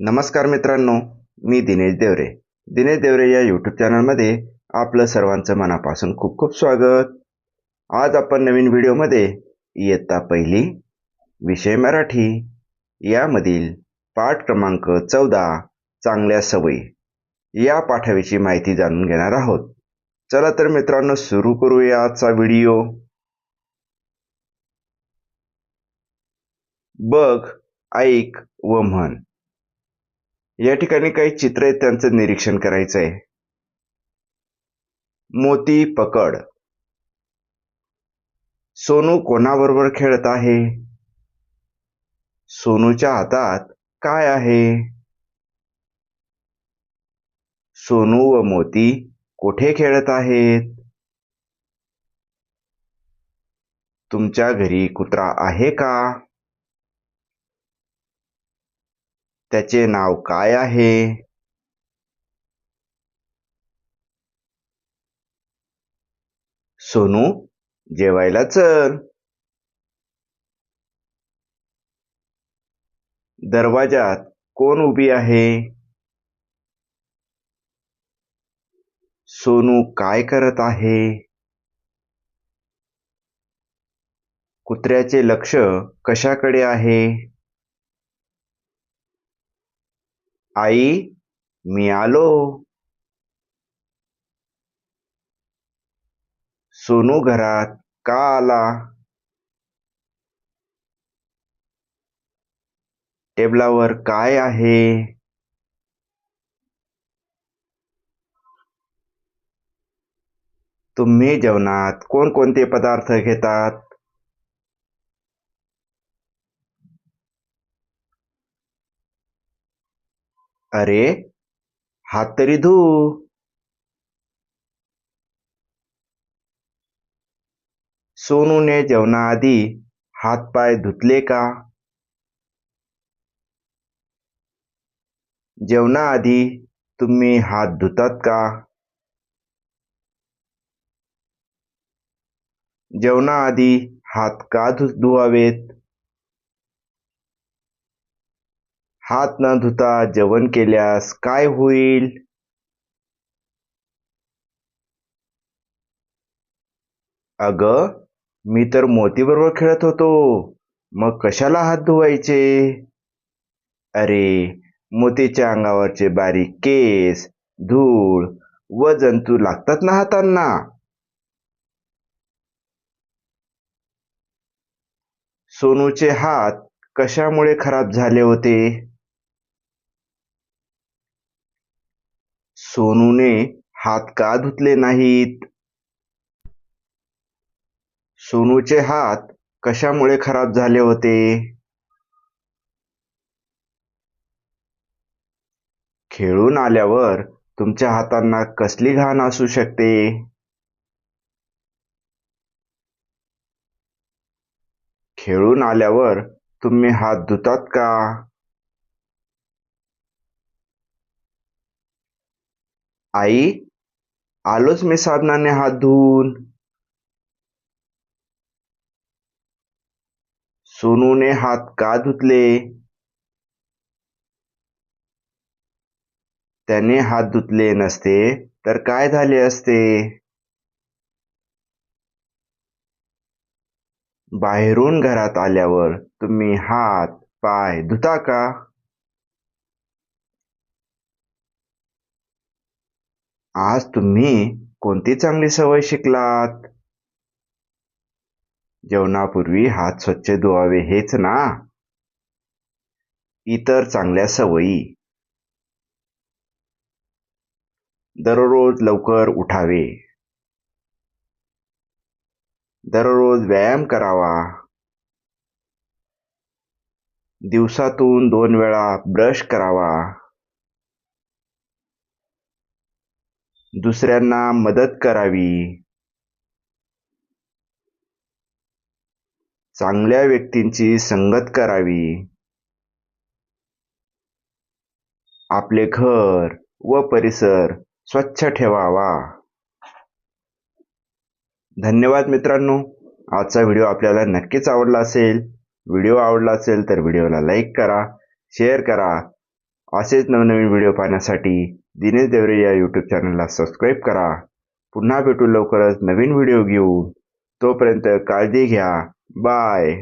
नमस्कार मित्रांनो मी दिनेश देवरे. दिनेश देवरे या यूट्यूब चॅनलमध्ये आपलं सर्वांचं मनापासून खूप खूप स्वागत. आज आपण नवीन व्हिडिओमध्ये इयत्ता पहिली विषय मराठी यामधील पाठ क्रमांक चौदा चांगल्या सवयी या पाठाविषयी माहिती जाणून घेणार आहोत. चला तर मित्रांनो सुरू करूया आजचा व्हिडिओ. बघ ऐक व म्हण. या ठिकाणी काही चित्र आहेत त्यांचं निरीक्षण करायचं आहे मोती पकड. सोनू कोणाबरोबर खेळत आहे? सोनूच्या हातात काय आहे? सोनू व मोती कुठे खेळत आहेत? तुमच्या घरी कुत्रा आहे का? त्याचे नाव काय आहे? सोनू जेवायला चल. दरवाजात कोण उभी आहे? सोनू काय करत आहे? कुत्र्याचे लक्ष कशाकडे आहे? आई मी आलो. सोनू घरात का आला? टेबलावर काय आहे? तुम्ही जेवणात कोणकोणते पदार्थ घेतात? अरे हात तरी धू। सोनूने जेवणाआधी हातपाय धुतले का। जेवणाआधी तुम्ही हात धुतात का। जेवणाआधी हात का धुवावेत हात न धुता जेवण केल्यास काय होईल? अग मी तर मोतीबरोबर खेळत होतो. मग कशाला हात धुवायचे? अरे मोतीच्या अंगावरचे बारीक केस धूळ व जंतू लागतात ना हातांना? सोनूचे हात कशामुळे खराब झाले होते? सोनूने हात का धुतले नाहीत? सोनूचे हात कशामुळे खराब झाले होते? खेळून आल्यावर तुमच्या हातांना कसली घाण असू शकते? खेळून आल्यावर तुम्ही हात धुतात का? आई आलोच मी साबणाने हात धुवून सोनूने हात का धुतले? त्याने हात धुतले नसते तर काय झाले असते? बाहेरून घरात आल्यावर तुम्ही हात पाय धुता का? आज तुम्ही कोणती चांगली सवय शिकलात? जेवणापूर्वी हात स्वच्छ धुवावे हेच ना? इतर चांगल्या सवयी. दररोज लवकर उठावे. दररोज व्यायाम करावा. दिवसातून दोन वेळा ब्रश करावा. दुसऱ्यांना मदत करावी. चांगल्या व्यक्तींची संगत करावी. आपले घर व परिसर स्वच्छ ठेवावा. धन्यवाद मित्रांनो. आजचा व्हिडिओ आपल्याला नक्कीच आवडला असेल. व्हिडिओ आवडला असेल तर व्हिडिओला लाईक करा शेअर करा. असेच नवनवीन व्हिडिओ पाहण्यासाठी दिनेश देवरे या यूट्यूब चॅनलला सबस्क्राईब करा. पुन्हा भेटू लवकरच नवीन व्हिडिओ घेऊन. तोपर्यंत काळजी घ्या. बाय